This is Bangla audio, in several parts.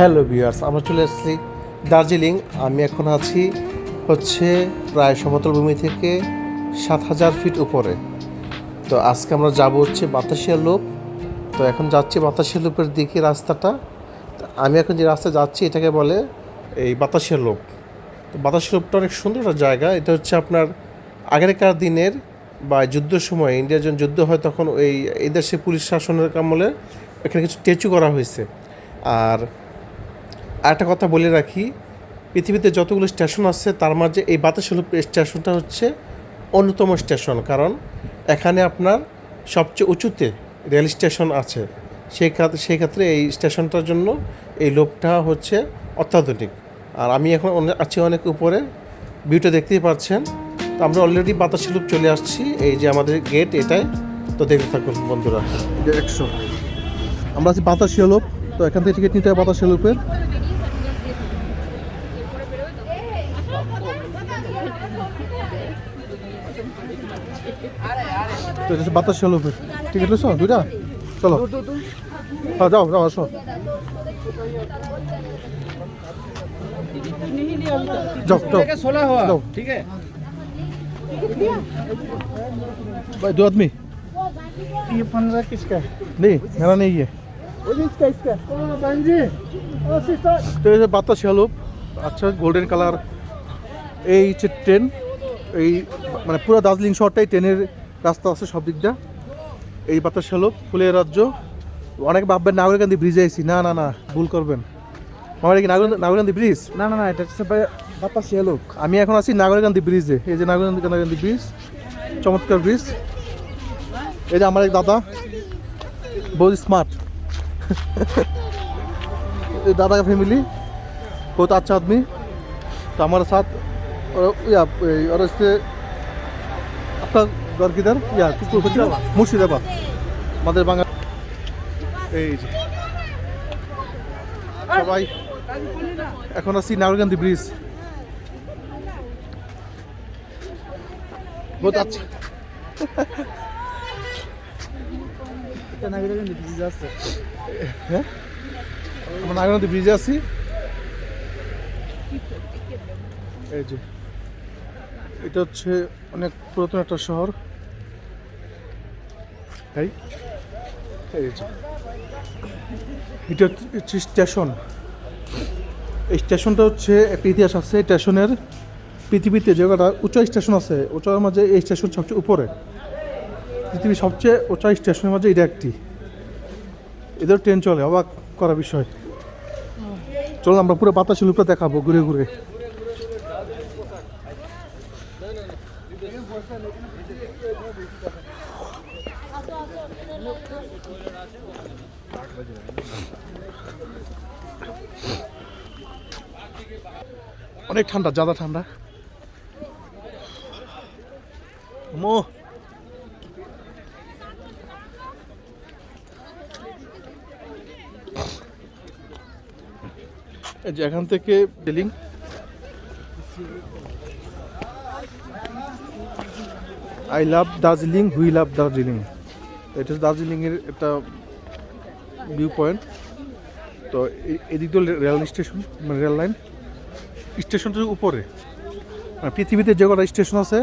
হ্যালো ভিউয়ার্স, আমরা চলে এসেছি দার্জিলিং। আমি এখন আছি হচ্ছে প্রায় সমতল ভূমি থেকে সাত হাজার ফিট উপরে। তো আজকে আমরা যাব হচ্ছে বাতাসিয়া লোপ। তো এখন যাচ্ছি বাতাসিয়া লোপের দিকে রাস্তাটা। আমি এখন যে রাস্তা যাচ্ছি, এটাকে বলে এই বাতাসিয়া লোপ। তো বাতাসিয়া লোপটা অনেক সুন্দর একটা জায়গা। এটা হচ্ছে আপনার আগেরকার দিনের বা যুদ্ধের সময় ইন্ডিয়ার যখন যুদ্ধ হয়, তখন ওই এই দেশে পুলিশ শাসনের আমলে এখানে কিছু স্ট্যাচু করা হয়েছে। আর আরেকটা কথা বলে রাখি, পৃথিবীতে যতগুলো স্টেশন আছে, তার মাঝে এই বাতাসুলুপ স্টেশনটা হচ্ছে অন্যতম স্টেশন। কারণ এখানে আপনার সবচেয়ে উঁচুতে রেল স্টেশন আছে। সেই ক্ষেত্রে সেই ক্ষেত্রে এই স্টেশনটার জন্য এই লোভটা হচ্ছে অত্যাধুনিক। আর আমি এখন আছি অনেক উপরে, ভিউটা দেখতেই পাচ্ছেন। তো আমরা অলরেডি বাতাসুলুপ চলে আসছি, এই যে আমাদের গেট এটাই। তো দেখতে থাকুন বন্ধুরা। একশো। আমরা আছি বাতাসিয়া লোপ তো এখান থেকে টিকিট নিতে তো এটা হচ্ছে বাতাসিয়া লোপের টিকিট নিছো দুইটা চলো হ্যাঁ যাও যাও আসো যাও যাও सोलह हुआ लो। ठीक है भाई दो आदमी ये पंद्रह किसका है नहीं मेरा नहीं है इसका इसका बहन जी सिस्टर তো এই যে বাতাসিয়া লোপ আচ্ছা গোল্ডেন কালার এই হচ্ছে ট্রেন এই মানে পুরো দার্জিলিং শহরটাই ট্রেনের রাস্তা আছে সব দিক দিয়ে এই বাতাসিয়া লোপ ফুলের রাজ্য অনেক ভাববেন নাগরিকান্দি ব্রিজে আইছি না না না ভুল করবেন আমার কি নাগরিকান্দি ব্রিজ না না না এটা হচ্ছে বাতাসিয়া লোক আমি এখন আছি নাগরিকান্দি ব্রিজে এই যে নাগরিকান্দি নাগরিকান্দি ব্রিজ চমৎকার ব্রিজ এই যে আমার এক দাদা বহুত स्मार्ट दादा का फैमिली बहुत अच्छा आदमी तो हमारे साथ ইয়া ওরা হচ্ছে মুর্শিদাবাদ। আমাদের এই যে। সবাই এখন আছি নাগরগান্ধি ব্রিজ। বহুত আচ্ছা। হ্যাঁ? আমরা নাগরগান্ধি ব্রিজে আছি। এই যে। এটা হচ্ছে অনেক পুরাতন একটা শহর। তাই এটা হচ্ছে স্টেশন। এই স্টেশনটা হচ্ছে একটা ইতিহাস আছে, স্টেশনের পৃথিবীতে যে কটা উঁচু স্টেশন আছে, উঁচার মাঝে এই স্টেশন সবচেয়ে উপরে। পৃথিবীর সবচেয়ে উঁচা স্টেশনের মাঝে এটা একটি। এদের ট্রেন চলে, অবাক করা বিষয়। চলো আমরা পুরো বাতাসের লুপটা দেখাবো ঘুরে ঘুরে। অনেক ঠান্ডা জাদা ঠান্ডা। মো এই যে এখান থেকে বিলিং I love Darjeeling Hui love Darjeeling এটা দার্জিলিংয়ের একটা ভিউ পয়েন্ট তো এদিক তো রেল স্টেশন মানে রেল লাইন। স্টেশনটার উপরে। মানে পৃথিবীতে যে কটা স্টেশন আছে,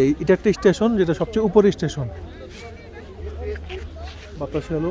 এই এটা একটা স্টেশন যেটা সবচেয়ে উপরে স্টেশন। বাতাসে আলো।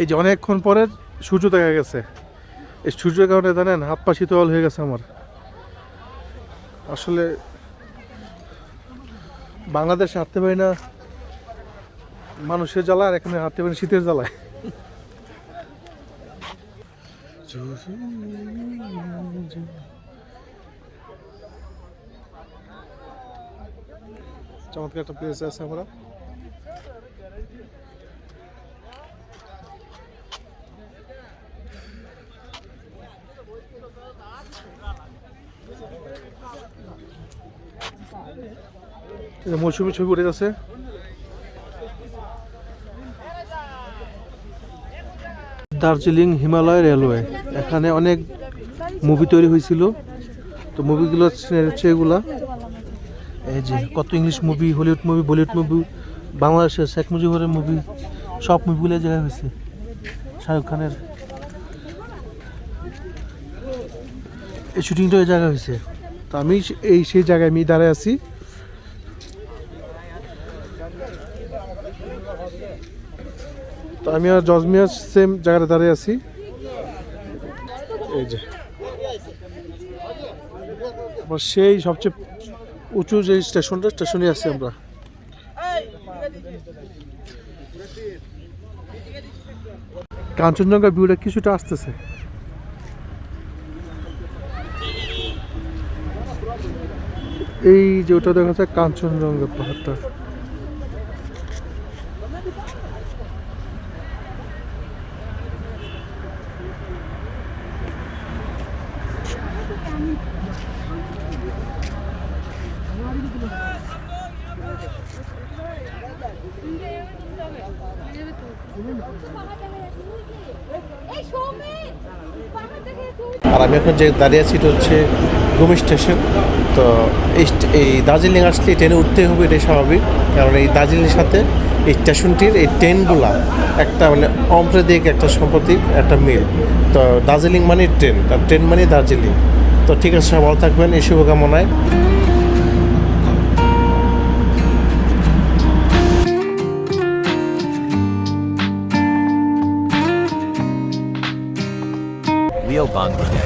এই যে অনেকক্ষণ পরে সূর্য দেখা গেছে। এই সূর্যের কারণে জানেন, হাত পা শীতল হয়ে গেছে আমার। আসলে বাংলাদেশে হাঁটতে পারি না, মানুষের জ্বালা আর এখানে হাঁটতে পারি শীতের জ্বালায়। চমৎকার একটা প্লেস আছে আমরা। মৌসুমি ছবি উঠে গেছে। দার্জিলিং হিমালয় রেলওয়ে। এখানে অনেক মুভি তৈরি হয়েছিল। তো মুভিগুলো হচ্ছে এগুলা। এই যে কত English movie Hollywood movie Bollywood movie বাংলাদেশের শেখ মুজিবুরের মুভি সব মুভিগুলো এই জায়গায় হয়েছে। শাহরুখ খানের এই শুটিংটা এই জায়গায় হয়েছে। তো আমি এই সেই জায়গায় আমি দাঁড়ায় আছি। তো আমি আর জজমিয়া সেম জায়গায় দাঁড়িয়ে আছি। এই যে। আবার সেই সবচেয়ে উঁচু যে স্টেশনটা স্টেশনে আছি আমরা। কাঞ্চনজঙ্ঘা ভিউটা কিছুটা আসতেছে। এই যে ওটা দেখা যাচ্ছে কাঞ্চনজঙ্ঘা পাহাড়টা এই সৌমিক পাহাড় দেখে তুই আর আমি এখন যে দাঁড়িয়ে আছি হচ্ছে ঘুমি স্টেশন। তো এই দার্জিলিং আসলে ট্রেনে উঠতে হবে এটাই স্বাভাবিক। কারণ এই দার্জিলিংয়ের সাথে এই স্টেশনটির এই ট্রেনগুলা একটা মানে অম্প্রদিক একটা সাম্প্রতিক একটা মিল। তো দার্জিলিং মানে ট্রেন, আর ট্রেন মানে দার্জিলিং। তো ঠিক আছে, সবাই ভালো থাকবেন, এই শুভকামনায়। Bangladesh.